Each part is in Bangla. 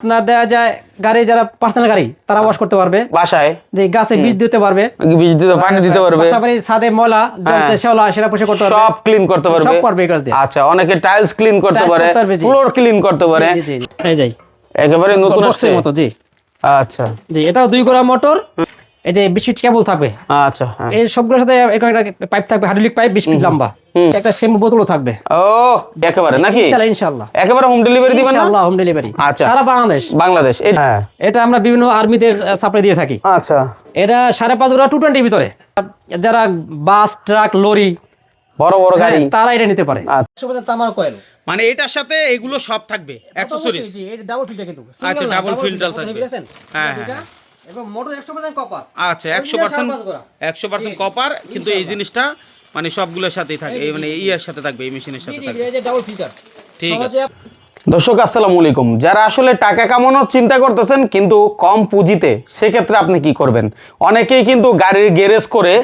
আপনার দেওয়া যায় গাড়ি যারা পার্সোনাল গাড়ি তারা ওয়াশ করতে পারবে। বাসায়? যে গাছে বীজ দিতে পারবে। বীজ দিতে পানি দিতে পারবে। পাশাপাশি ছাদে ময়লা জমছে শেওলা সেটা পরিষ্কার করতে পারবে। সব ক্লিন করতে পারবে। সব পারবে এগুলো দিয়ে। আচ্ছা অনেকে টাইলস ক্লিন করতে পারে ফ্লোর ক্লিন করতে পারে। এই যাই একেবারে নতুন আসছে। মতো জি। আচ্ছা। জি এটাও দুই গোড়া মোটর এই যে বিশ ফিট কেবল থাকবে। আচ্ছা হ্যাঁ। এই সবগুলোর সাথে একটা পাইপ থাকবে হাইড্রোলিক পাইপ বিশ ফিট লম্বা। একটা শ্যাম্পু বোতলও থাকবে। ও একেবারে নাকি? ইনশাল্লাহ ইনশাল্লাহ একেবারে হোম ডেলিভারি দিবেন না? হোম ডেলিভারি আচ্ছা। সারা বাংলাদেশ। বাংলাদেশ হ্যাঁ। এটা আমরা বিভিন্ন আর্মিদের সাপ্লাই দিয়ে থাকি। আচ্ছা। এটা সাড়ে পাঁচ গোড়া টু টোয়েন্টির ভিতরে। যারা বাস ট্রাক লরি বড় বড় গাড়ি। হ্যাঁ, তারা এটা নিতে পারে। আচ্ছা। তামার কয়েল মানে এটার সাথে এগুলো সব থাকবে অ্যাক্সেসরিজ ডাবল ফিল্টার কিন্তু। আচ্ছা, double filter থাকবে। হ্যাঁ, হ্যাঁ, এবং মোটর একশো পার্সেন্ট কপার আচ্ছা একশো পার্সেন্ট একশো পার্সেন্ট কপার কিন্তু এই জিনিসটা মানে সবগুলোর সাথেই থাকে মানে ইয়ের সাথে থাকবে এই মেশিনের সাথে থাকবে। ডাবল ফিল্টার ঠিক আছে। দর্শক আসসালামু আলাইকুম। যারা আসলে টাকা কামানোর চিন্তা করতেছেন কিন্তু কম পুঁজিতে সেক্ষেত্রে আপনি কি করবেন? অনেকেই কিন্তু গাড়ির গ্যারেজ করে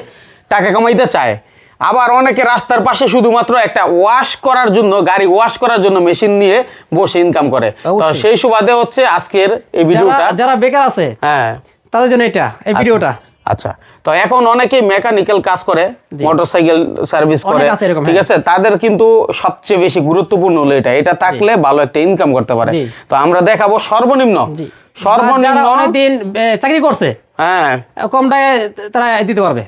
টাকা কামাইতে চায়। আবার অনেকে রাস্তার পাশে শুধুমাত্র একটা ওয়াশ করার জন্য গাড়ি ওয়াশ করার জন্য মেশিন নিয়ে বসে ইনকাম করে। সেই সুবাদে হচ্ছে আজকের এই ভিডিওটা। যারা বেকার আছে হ্যাঁ। তাদের জন্য এটা এই ভিডিওটা। আচ্ছা। তো এখন অনেকেই মেকানিক্যাল কাজ করে মোটরসাইকেল সার্ভিস করে। ঠিক হ্যাঁ। আছে? তাদের কিন্তু সবচেয়ে বেশি গুরুত্বপূর্ণ হলো এটা। এটা থাকলে ভালো একটা ইনকাম করতে পারে। তো আমরা দেখাবো সর্বনিম্ন। সর্বনিম্ন অনেকদিন চাকরি করছে হ্যাঁ। কম টাকায় তারা দিতে পারবে।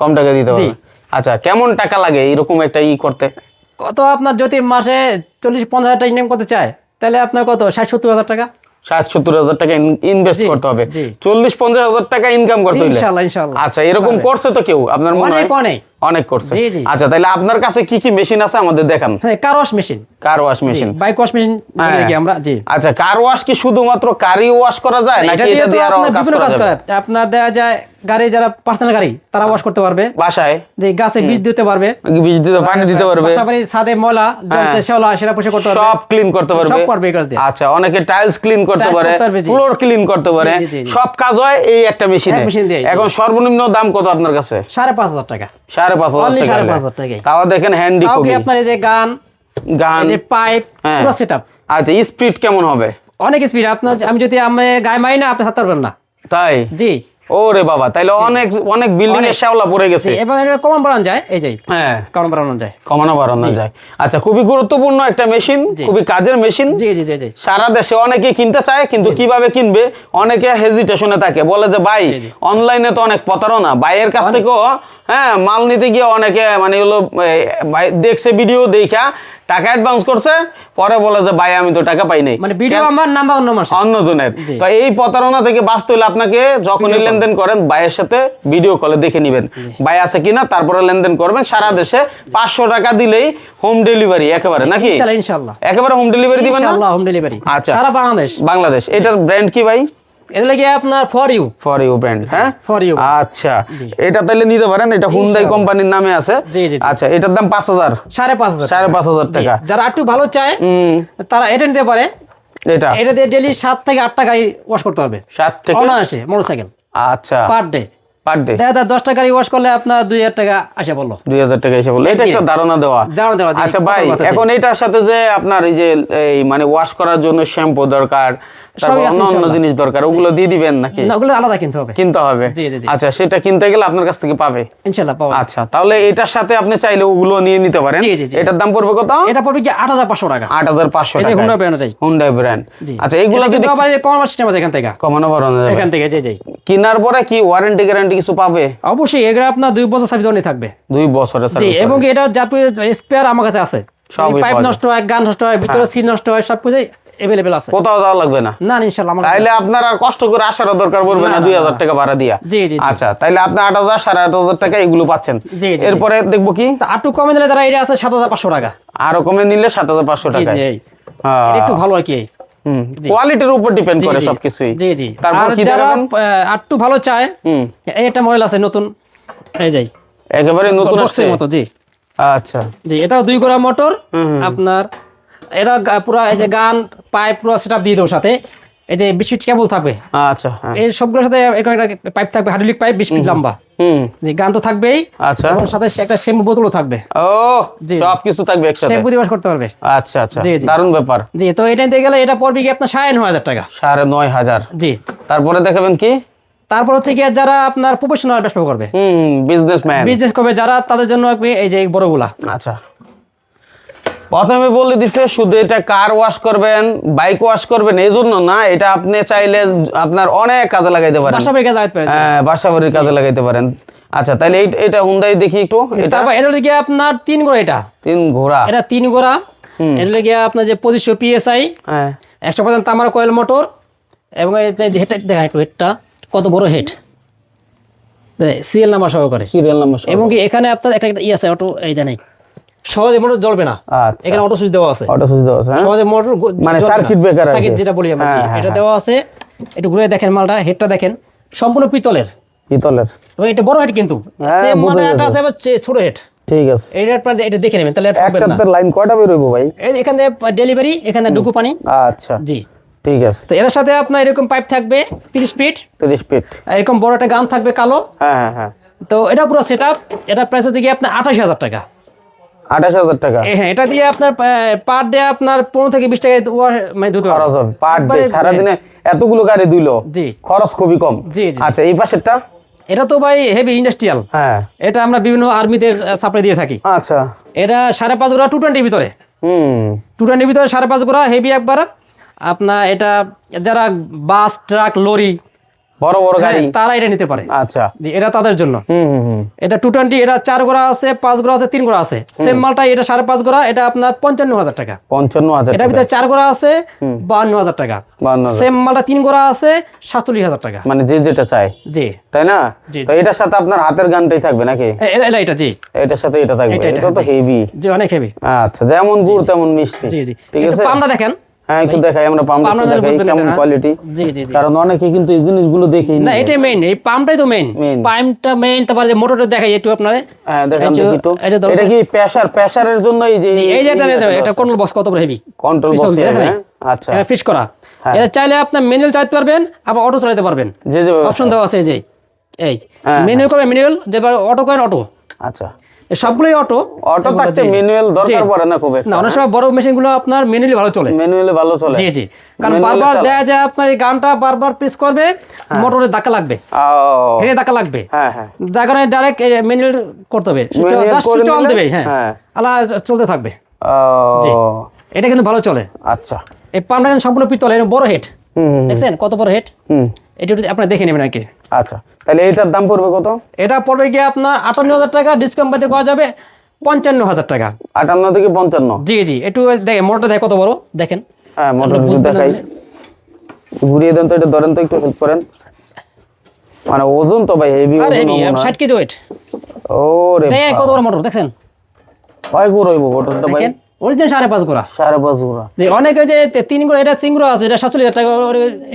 কম টাকা দিতে। হবে আচ্ছা কেমন টাকা লাগে এরকম একটা ই করতে? কত আপনার যদি মাসে চল্লিশ পঞ্চাশ হাজার টাকা ইনকাম করতে চায় তাহলে আপনার কত? ষাট সত্তর হাজার টাকা? ষাট সত্তর হাজার টাকা ইনভেস্ট করতে হবে। চল্লিশ পঞ্চাশ হাজার টাকা ইনকাম করতে হলে আচ্ছা এরকম করছে তো কেউ? আপনার মনে অনেক অনেক। অনেক করছে। আচ্ছা তাহলে আপনার কাছে কি কি মেশিন আছে আমাদের দেখান। হ্যাঁ car machine car wash machine bike wash machine হ্যাঁ। আমরা জি। আচ্ছা কার ওয়াশ কি শুধুমাত্র কারই ওয়াশ করা যায় নাকি এটা দিয়ে আরও কাজ করা আপনার দেওয়া যায় গাড়ি যারা পার্সোনাল গাড়ি তারা ওয়াশ করতে পারবে। বাসায়? যে গাছে বীজ দিতে পারবে। বীজ দিতে পানি দিতে পারবে। পাশাপাশি ছাদে ময়লা জমছে শেওলা সেটা পরিষ্কার করতে পারবে। সব ক্লিন করতে পারবে। সব পারবে এগুলো দিয়ে। আচ্ছা অনেকে টাইলস ক্লিন করতে পারে। ফ্লোর ক্লিন করতে পারে। সব কাজ হয় এই একটা মেশিনে এখন সর্বনিম্ন দাম কত আপনার কাছে? সাড়ে পাঁচ হাজার টাকা। সাড়ে পাঁচ হাজার Only টাকা। তাও দেখেন হ্যান্ডি তাও কি আপনার এই যে গান গান। পাইপ হ্যাঁ। পুরো সেট আচ্ছা স্পিড কেমন হবে? অনেক স্পিড আপনার আমি যদি আমি গায়ে মারি না আপনি থাকতে পারবেন না। তাই? জি। ওরে বাবা তাইলে অনেক অনেক বিল্ডিং এর শ্যাওলা পড়ে গেছে। এটা কমন বাড়ানো যায় এই যে। হ্যাঁ। কমন বাড়ানো যায়। কমানো বাড়ানো যায়। আচ্ছা খুবই গুরুত্বপূর্ণ একটা মেশিন খুবই কাজের মেশিন জি জি জি সারা দেশে অনেকে কিনতে চায় কিন্তু কীভাবে কিনবে? অনেকে হেজিটেশনে থাকে। বলে যে ভাই। অনলাইনে তো অনেক প্রতারণা। ভাইয়ের কাছ থেকেও হ্যাঁ মাল নিতে গিয়ে অনেকে মানে হলো দেখছে ভিডিও দেখা। টাকা অ্যাডভান্স করছে পরে বলে যে ভাই আমি তো টাকা পাই নাই। মানে ভিডিও আমার নাম্বার অন্য মাসে অন্যজনের। জি। তো এই প্রতারণা থেকে বাঁচতে হলে আপনাকে যখনই লেনদেন করেন ভাইয়ের সাথে ভিডিও কলে দেখে নেবেন। ভাই আছে কিনা তারপরে লেনদেন করবেন। সারা দেশে পাঁচশো টাকা দিলেই হোম ডেলিভারি একেবারে নাকি? ইনশাল্লাহ একেবারে হোম ডেলিভারি দিবেন না? ইনশাল্লাহ হোম ডেলিভারি আচ্ছা। সারা বাংলাদেশ। বাংলাদেশ। এটার ব্র্যান্ড কি ভাই? এটা লাগে আপনার for you for you brand হ্যাঁ? ফর ইউ আচ্ছা। এটা তাহলে নিতে পারেন এটা হুন্ডাই কোম্পানির নামে আছে। জি, জি, জি। আচ্ছা এটার দাম পাঁচ হাজার। সাড়ে পাঁচ হাজার সাড়ে পাঁচ হাজার টাকা। যারা একটু ভালো চায় তারা এটা নিতে পারে। এটা। এটা দিয়ে ডেলি সাত থেকে আটটা গাড়ি ওয়াশ করতে হবে সাত থেকে অনায়াসে মোটরসাইকেল আচ্ছা। পার ডে পার ডে দেখা যায় দশটা গাড়ি ওয়াশ করলে আপনার দুই হাজার টাকা আসে বলল। দুই হাজার টাকা এসে বলল। এটা একটা ধারণা দেওয়া। ধারণা দেওয়া, আচ্ছা ভাই এখন এটার সাথে যে আপনার এই যে এই মানে ওয়াশ করার জন্য শ্যাম্পু দরকার অন্য অন্য জিনিস দরকার ওগুলো দিয়ে দিবেন নাকি? না ওগুলো আলাদা কিনতে হবে। কিনতে হবে? জি, জি, জি। আচ্ছা সেটা কিনতে গেলে আপনার কাছ থেকে পাবে? ইনশাল্লাহ পাবো। আচ্ছা তাহলে এটার সাথে আপনি চাইলে ওগুলো নিয়ে নিতে পারেন। এটার দাম পড়বে কত? এটা পড়বে কি টাকা। হুন্ডা ব্র্যান্ড ব্র্যান্ড আচ্ছা যদি সিস্টেম আছে এখান থেকে। কমানো বাড়ানো যাবে। এখান থেকে কেনার পরে কি ওয়ারেন্টি গ্যারান্টি কিছু পাবে? অবশ্যই এগুলো আপনার দুই বছর সার্ভিস অনেক থাকবে। দুই বছরের জি এবং এটা যাতে স্পেয়ার আমার কাছে আছে। পাইপ নষ্ট হয় গান নষ্ট হয় ভিতরে সিট নষ্ট হয় সব কিছু আছে। কোথাও যাওয়া লাগবে না? না তাইলে আপনার আর কষ্ট করে আসার দরকার পড়বে না, না না, দুই না, হাজার না। টাকা ভাড়া দিয়া। জি, জি। আচ্ছা তাইলে আপনি আট হাজার সাড়ে আট হাজার টাকা এগুলো পাচ্ছেন। জি, জি, জি। এরপরে দেখব কি? তা আটটু কমে দিলে যারা এটা আছে সাত হাজার পাঁচশো টাকা। আরও কমে নিলে সাত হাজার পাঁচশো জি টাকা জি একটু ভালো আর কি। কোয়ালিটির উপর ডিপেন্ড করে সবকিছুই। জি জি। তারপর কি যারা আটটু ভালো চায় একটা মডেল আছে নতুন এই যাই একেবারে নতুন আসছে? মতো জি। আচ্ছা। জি এটাও দুই গোড়া মোটর আপনার এটা পুরো এই যে গান পাইপ পুরো সেটআপ দিয়ে দেবো সাথে এই যে বিশ ফিট কেবল থাকবে। আচ্ছা হ্যাঁ। এই সবগুলোর সাথে এরকম একটা পাইপ থাকবে হাইড্রোলিক পাইপ বিশ ফিট লম্বা। জি গান তো থাকবেই আচ্ছা। সাথে একটা শ্যাম্পু বোতলও থাকবে। ও জি। সব কিছু থাকবে একসাথে। শ্যাম্পু দিবস করতে পারবে। আচ্ছা আচ্ছা। জি। দারুণ ব্যাপার। জি তো এটা নিতে গেলে এটা পড়বে কি আপনার সাড়ে নয় হাজার টাকা। সাড়ে নয় হাজার। জি। তারপরে দেখাবেন কি? তারপর হচ্ছে কি যারা আপনার প্রফেশনাল ব্যবসা করবে। হুম বিজনেসম্যান বিজনেস করবে যারা তাদের জন্য এই যে বড় বড়গুলা। আচ্ছা। প্রথমে বলে দিচ্ছে শুধু এটা কার ওয়াশ করবেন বাইক ওয়াশ করবেন এই জন্য না এটা আপনি চাইলে আপনার অনেক কাজে লাগাইতে পারেন। বাসা হ্যাঁ বাসা বাড়ির কাজে লাগাইতে পারেন। আচ্ছা তাহলে এটা হুন্দাই দেখি একটু এটা? এটা হচ্ছে কি আপনার তিন ঘোড়া এটা। তিন ঘোড়া। এটা তিন গোড়া এটা হচ্ছে আপনার যে পঁচিশশো পিএসআই হ্যাঁ। একশো পার্সেন্ট তামার কয়েল মোটর। এবং হেডটা দেখা একটু হেডটা কত বড় হেড সিএল নাম্বার সহকারে। সিরিয়াল নাম্বার এবং কি এখানে আপনার একটা একটা ই আছে অটো এই জানি সহজে মোটর জ্বলবে না। আচ্ছা। এখানে অটো সুইচ দেওয়া আছে। অটো সুইচ দেওয়া আছে হ্যাঁ? সহজে মোটর মানে আর কি। সার্কিট যেটা বলি আমরা হ্যাঁ, হ্যাঁ, এটা। দেওয়া আছে। একটু ঘুরে দেখেন মালটা হেডটা দেখেন। সম্পূর্ণ পিতলের। পিতলের। এটা বড় হেড কিন্তু। সেম মানে যাবে। আছে ছোট হেড ঠিক আছে। এটা আপনার এটা দেখে নেবেন তাহলে ঠকবেন না। লাইন কয়টা বের হইব ভাই? এখানে ডেলিভারি এখানে ডুকু পানি আচ্ছা। জি। ঠিক আছে। তো এর সাথে আপনার এরকম পাইপ থাকবে তিরিশ ফিট তিরিশ ফিট এরকম বড় একটা গান থাকবে কালো। হ্যাঁ হ্যাঁ হ্যাঁ। তো এটা পুরো সেট আপ এটা প্রাইস হচ্ছে কি আপনার আঠাশ হাজার টাকা। আঠাশ হাজার টাকা। হ্যাঁ এটা দিয়ে আপনার পার ডে আপনার পনেরো থেকে বিশ টাকা মানে দুটো খরচ হবে। পার ডে সারাদিনে এতগুলো গাড়ি দিল জি। খরচ খুবই কম। জি। আচ্ছা এই পাশেরটা? এটা তো ভাই হেভি ইন্ডাস্ট্রিয়াল হ্যাঁ। এটা আমরা বিভিন্ন আর্মিদের সাপ্লাই দিয়ে থাকি। আচ্ছা। এটা সাড়ে পাঁচ গোড়া টু টোয়েন্টির ভিতরে। হুম। টু টোয়েন্টির ভিতরে সাড়ে পাঁচ গোড়া হেভি একবার। আপনার এটা যারা বাস ট্রাক লরি বড় বড় গাড়ি। হ্যাঁ, তারা এটা নিতে পারে। আচ্ছা। জি এটা তাদের জন্য। এটা টু টোয়েন্টি এটা চার গোড়া আছে পাঁচ গোড়া আছে তিন গোড়া আছে। সেম মালটা এটা সাড়ে পাঁচ গোড়া এটা আপনার পঞ্চান্ন হাজার টাকা। পঞ্চান্ন হাজার এটার ভিতরে চার গোড়া আছে হাজার টাকা। সেম মালটা তিন গোড়া আছে সাতচল্লিশ হাজার টাকা। মানে যে যেটা চায়। জি। তাই না? তো এটার সাথে আপনার হাতের গানটাই থাকবে নাকি? এটা এটা জি। এটার সাথে এটা থাকবে। এটা, তো হেভি জি অনেক হেভি আচ্ছা যেমন গুড় তেমন মিষ্টি। জি জি। ঠিক আছে? পামটা দেখেন। হ্যাঁ একটু দেখাই আমরা পাম্প পামটা একটু তাহলে দেখাই কেমন হ্যাঁ। কোয়ালিটি জি জি জি। কারণ অনেকে কিন্তু এই জিনিসগুলো দেখি না এটাই মেইন এই পাম্পটাই তো মেইন পাম্পটা মেইন তারপর যে মোটরটা দেখাই একটু আপনার। হ্যাঁ দেখেন একটু এটা কি প্রেসার প্রেসারের জন্য এই যে এই যে এটা কন্ট্রোল বক্স কত বড় হেভি কন্ট্রোল বক্স? আচ্ছা। ফিক্স করা। হ্যাঁ। এটা চাইলে আপনি ম্যানুয়াল চালাতে পারবেন আবার অটো চালাতে পারবেন। যে যে অপশন দেওয়া আছে এই যে এই। হ্যাঁ, ম্যানুয়াল করবেন ম্যানুয়াল যেবার অটো করেন অটো আচ্ছা। সবগুলোই অটো অটো থাকতে ম্যানুয়াল দরকার পড়ে না খুব না অনেক সময় বড় মেশিনগুলো আপনার ম্যানুয়ালি ভালো চলে। ম্যানুয়ালি ভালো চলে। জি জি। কারণ বারবার। দেখা যায় আপনার এই গানটা বারবার প্রেস করবে মোটরে ধাক্কা লাগবে। হেঁটে ধাক্কা লাগবে। হ্যাঁ হ্যাঁ। যার কারণে ডাইরেক্ট ম্যানুয়াল করতে হবে। জাস্ট সুইচ অন দেবে হ্যাঁ। হ্যাঁ। আলা চলতে থাকবে। জি। এটা কিন্তু ভালো চলে। আচ্ছা। এই পাম্পটা কিন্তু সম্পূর্ণ পিতল এর বড় হেড। দেখছেন? কত বড় হেড? এটা একটু আপনারা দেখে নেবেন আর কি আচ্ছা তাহলে এইটার দাম পড়বে কত? এটা পড়বে গিয়ে আপনার আটান্ন হাজার টাকা ডিসকাউন্ট পাইতে করা যাবে পঞ্চান্ন হাজার টাকা। আটান্ন থেকে পঞ্চান্ন? জি জি একটু দেখেন মোটরটা দেখে কত বড় দেখেন। হ্যাঁ মোটর দেখাই। ঘুরিয়ে দেন তো এটা ধরেন তো একটু হেল্প করেন। মানে ওজন তো ভাই হেভি আর ওজন হেভি মনে হয়। ষাট কেজি ওয়েট ও রে দেখেন কত বড় মোটর দেখেন কয় গুড় হইব মোটরটা ভাই। দেখেন। অরিজিনাল সাড়ে পাঁচ গোড়া। সাড়ে পাঁচ গোড়া। যে অনেকে যে তিন গোড়া এটা তিন গুঁড়ো আছে এটা সাতচল্লিশ হাজার টাকা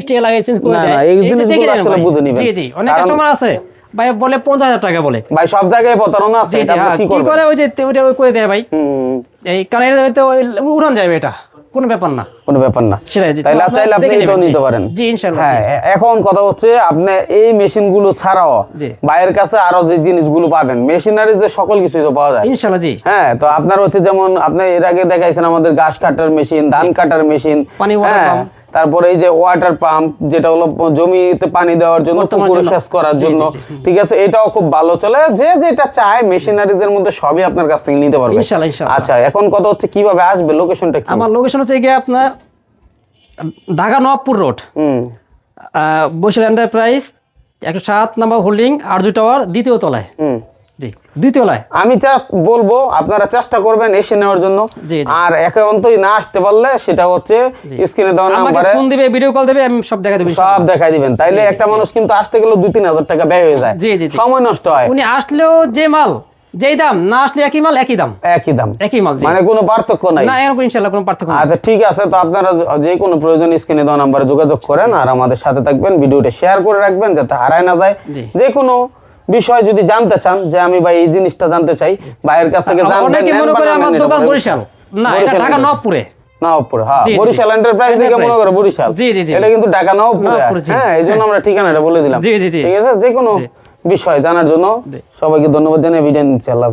স্টিকে লাগিয়ে চেঞ্জ করে দেয়। জি জি অনেক কাস্টমার আছে ভাই বলে পঞ্চাশ হাজার টাকা বলে। ভাই সব জায়গায় প্রতারণা আছে হ্যাঁ কি করে ওই যে ওই করে দেয় ভাই? এই কারণ উড়ান যাবে এটা। কোনো ব্যাপার না কোনো ব্যাপার না সেটাই জি। তো তাইলে আপনারা চাইলে আপনি এটাও নিতে পারেন জি, ইনশাআল্লাহ, হ্যাঁ এখন কথা হচ্ছে আপনি এই মেশিনগুলো ছাড়াও। বাইরের কাছে আরও যে জিনিসগুলো পাবেন মেশিনারি যে সকল কিছু তো পাওয়া যায় ইনশাআল্লাহ জি হ্যাঁ তো আপনার হচ্ছে যেমন আপনি এর আগে দেখাইছেন আমাদের ঘাস কাটার মেশিন ধান কাটার মেশিন পানি ওয়াটার হ্যাঁ pump। তারপরে এই যে ওয়াটার পাম্প যেটা হলো জমিতে পানি দেওয়ার জন্য পুকুরে সেচ করার জন্য। ঠিক আছে? এটাও খুব ভালো চলে। যে যেটা চায় মেশিনারিজ এর মধ্যে সবই আপনার কাছ থেকে নিতে পারবে। ইনশাল্লাহ, ইনশাল্লাহ। আচ্ছা এখন কথা হচ্ছে কীভাবে আসবে লোকেশনটা কি? আমার লোকেশন হচ্ছে গিয়ে আপনার ঢাকা নবাবপুর রোড। হুম। বৈশাল এন্টারপ্রাইজ একশো সাত নাম্বার হোল্ডিং আরজু টাওয়ার দ্বিতীয় তলায়। হুম। জি দ্বিতীয় আমি জাস্ট বলব আপনারা চেষ্টা করবেন এসে নেওয়ার জন্য। আর একান্তই না আসতে পারলে সেটা হচ্ছে স্ক্রিনে দেওয়া নাম্বারে ফোন দিবে ভিডিও কল দেবে আমি সব দেখা দেবো সব দেখাই দিবেন। তাইলে একটা মানুষ কিন্তু আসতে গেলে দুই তিন হাজার টাকা ব্যয় হয়ে যায়। জি, জি। সময় নষ্ট হয়। উনি আসলেও যে মাল যেই দাম না আসলে একই মাল একই দাম। একই দাম। একই মাল মানে কোনো পার্থক্য নাই। না এরকম ইনশাল্লাহ কোনো পার্থক্য নেই। আচ্ছা ঠিক আছে তো আপনারা যে কোনো প্রয়োজন স্ক্রিনে দেওয়া নাম্বারে যোগাযোগ করেন আর আমাদের সাথে থাকবেন ভিডিওটা শেয়ার করে রাখবেন যাতে হারায় না যায়। যে কোনো বিষয় যদি জানতে চান যে আমি ভাই এই জিনিসটা জানতে চাই ভাইয়ের কাছ থেকে অনেকে মনে করে আমার দোকান বরিশাল। না এটা ঢাকা। নবপুরে। হ্যাঁ জি, জি। বরিশাল এন্টারপ্রাইজ থেকে মনে করে বরিশাল। জি, জি, জি, এটা কিন্তু ঢাকা নবপুরে। হ্যাঁ এই জন্য আমরা ঠিকানাটা বলে দিলাম। জি, জি, জি। ঠিক আছে? যে কোনো বিষয় জানার জন্য সবাইকে ধন্যবাদ জানিয়ে নিচ্ছি আল্লাহ।